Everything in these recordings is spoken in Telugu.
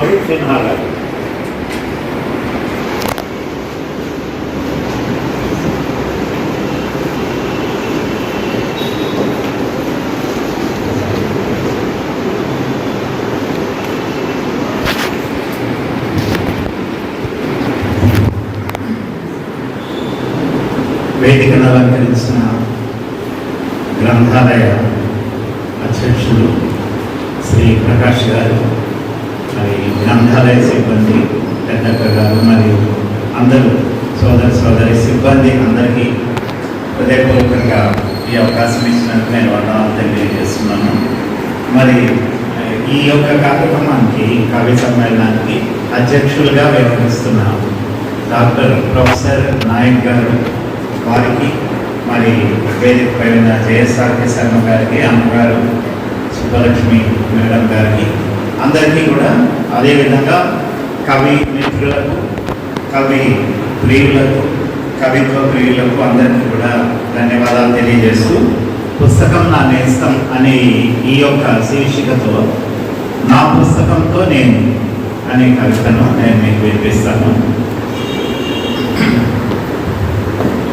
స్వరూప్ సిన్హా గారు వేదికను అలంకరించిన గ్రంథాలయ అధ్యక్షులు శ్రీ ప్రకాష్ గారు మరి గ్రంథాలయ సిబ్బంది పెద్దక్క గారు మరియు అందరూ సోదర సోదరి సిబ్బంది అందరికీ హృదయపూర్వకంగా ఈ అవకాశం ఇచ్చినందుకు నేను వందనాలు తెలియజేస్తున్నాను. మరి ఈ యొక్క కార్యక్రమానికి కవి సమ్మేళనానికి అధ్యక్షులుగా వ్యవహరిస్తున్న డాక్టర్ ప్రొఫెసర్ నాయక్ గారు వారికి మరి వేదికపై ఉన్న జయసాఖి శర్మ గారికి అమ్మగారు సుబ్బలక్ష్మి మేడం గారికి అందరికీ కూడా అదేవిధంగా కవి మిత్రులకు కవి ప్రియులకు కవిత్వ ప్రియులకు అందరికీ కూడా ధన్యవాదాలు తెలియజేస్తూ పుస్తకం నా నేస్తం అనే ఈ యొక్క శీర్షికతో నా పుస్తకంతో నేను అనే కవితను నేను మీకు వినిపిస్తాను.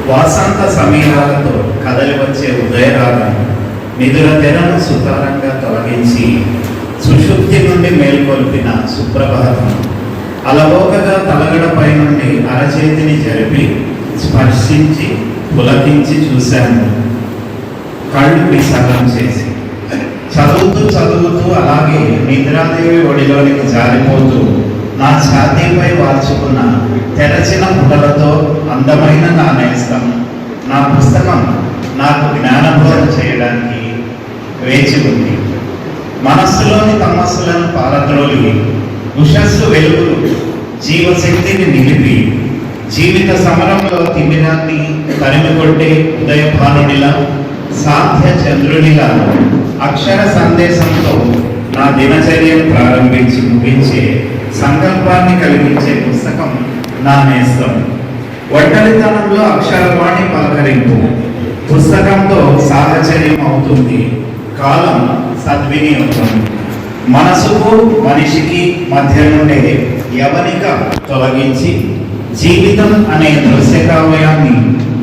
వాసంత సమీరాలతో కదలి వచ్చే ఉదయరాగం నిధుల తెరను సుతారంగా తొలగించి సుషుప్తి నుండి మేల్కొల్పిన సుప్రభాతం. అలవోకగా తలగడపై నుండి అరచేతిని జరిపి స్పర్శించి పులకించి చూశాను. కళ్ళు విసర్గం చేసి. చదువుతూ చదువుతూ అలాగే నిద్రాదేవి ఒడిలోనికి జారిపోతూ నా ఛాతీపై వాల్చుకున్న తెరచిన పుటలతో అందమైన నా నేస్తం నా పుస్తకం నాకు జ్ఞానబోధ చేయడానికి వేచి ఉంది. మనస్సులోని తమస్సులను పారద్రోలి ఉషస్సు వెలుగులు జీవశక్తిని నిలిపి. జీవిత సమరంలో తిమ్మినాన్ని తరిమి కొట్టే ఉదయభానుడిలా సాధ్య చంద్రునిలా అక్షర సందేశంతో నా దినచర్యను ప్రారంభించి ముగించే సంకల్పాన్ని కలిగించే పుస్తకం నా నేస్తం. ఒంటరితనంలో అక్షరవాణి పలకరింపు. పుస్తకంతో సాహచర్యం అవుతుంది కాలం సద్వినియోగం. మనసుకు మనిషికి మధ్య నుండే యవనిక తొలగించి జీవితం అనే దృశ్యకావ్యాన్ని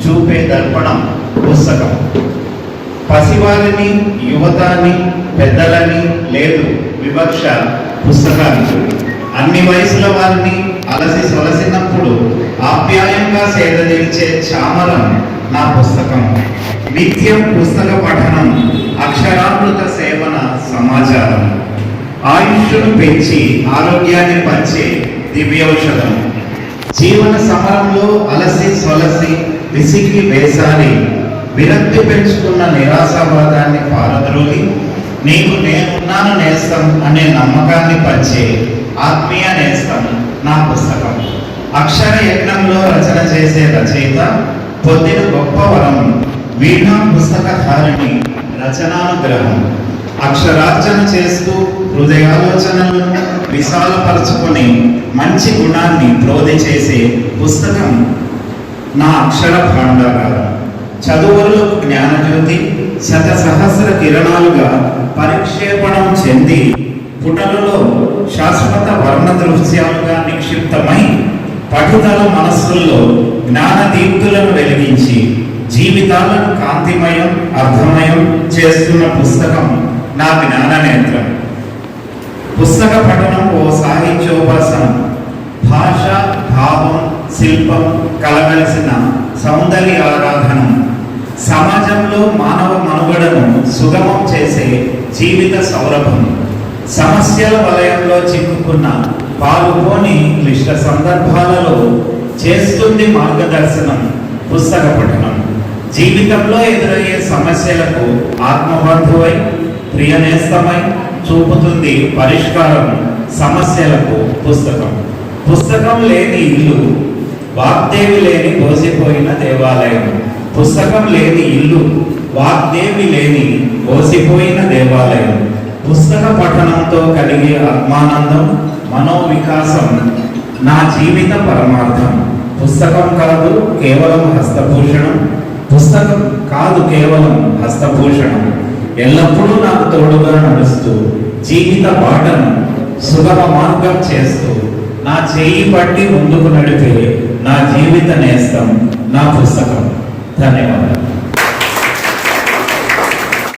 చూపే దర్పణం పుస్తకం. పసివారిని యువతని పెద్దలని లేదు వివక్ష పుస్తకానికి. అన్ని వయసుల వారిని అలసి సొలసినప్పుడు ఆప్యాయంగా సేద తీర్చే చామరం నా పుస్తకం. నిత్యం పుస్తక పఠనం అక్షరామృత సేవన సమాచారం. ఆయుష్ను పెంచి ఆరోగ్యాన్ని పంచే దివ్యౌషధం. జీవన సమరంలో అలసి సొలసి విసిగి వేసారి విరక్తి పెంచుకున్న నిరాశావాదాన్ని పారద్రోలి. నీకు నేనున్నాను నేస్తం అనే నమ్మకాన్ని పంచే ఆత్మీయ నేస్తం నా పుస్తకం. అక్షర యజ్ఞంలో రచన చేసే రచయిత పొందిన గొప్ప వరం వీణా పుస్తకధారిణి రచనానుగ్రహం. అక్షరార్జన చేస్తూ హృదయాలోచనలను విశాలపరచుకొని మంచి గుణాన్ని ప్రోధి చేసే పుస్తకం నా అక్షర భాండాగారం చదువులకు జ్ఞానజ్యోతి శత సహస్ర కిరణాలుగా పరిక్షేపణం చెంది పుటలలో శాశ్వత వర్ణ దృశ్యాలుగా నిక్షిప్తమై పఠితల మనస్సుల్లో జ్ఞాన దీప్తులను వెలిగించి జీవితాలను కాంతిమయం అర్థమయం చేస్తున్న పుస్తకం నా జ్ఞాన నేత్రం పుస్తక పఠనం ఓ సాహిత్యోపాసనం భాష భావం శిల్పం కలగలిసిన సౌందర్య ఆరాధనం. సమాజంలో మానవ మనుగడను సుగమం చేసే జీవిత సౌరభం. సమస్యల వలయంలో చిక్కుకున్న పాల్గొని క్లిష్ట సందర్భాలలో చేస్తుంది మార్గదర్శనం పుస్తక పఠనం. జీవితంలో ఎదురయ్యే సమస్యలకు ఆత్మబంధువై ప్రియనేస్తమై చూపుతుంది పరిష్కారం సమస్యలకు పుస్తకం. పుస్తకం లేని ఇల్లు వాగ్దేవి లేని కోసిపోయిన దేవాలయం. పుస్తకం లేని ఇల్లు వాగ్దేవి లేని కోసిపోయిన దేవాలయం. పుస్తక పఠనంతో కలిగే ఆత్మానందం మనోవికాసం నా జీవిత పరమార్థం. పుస్తకం కాదు కేవలం హస్తభూషణం. పుస్తకం కాదు కేవలం హస్తభూషణం. ఎల్లప్పుడూ నాకు తోడుగా నడుస్తూ జీవిత బాటను సుగమ మార్గం చేస్తూ నా చేయి పట్టి ముందుకు నడిపే నా జీవిత నేస్తం నా పుస్తకం. ధన్యవాదాలు.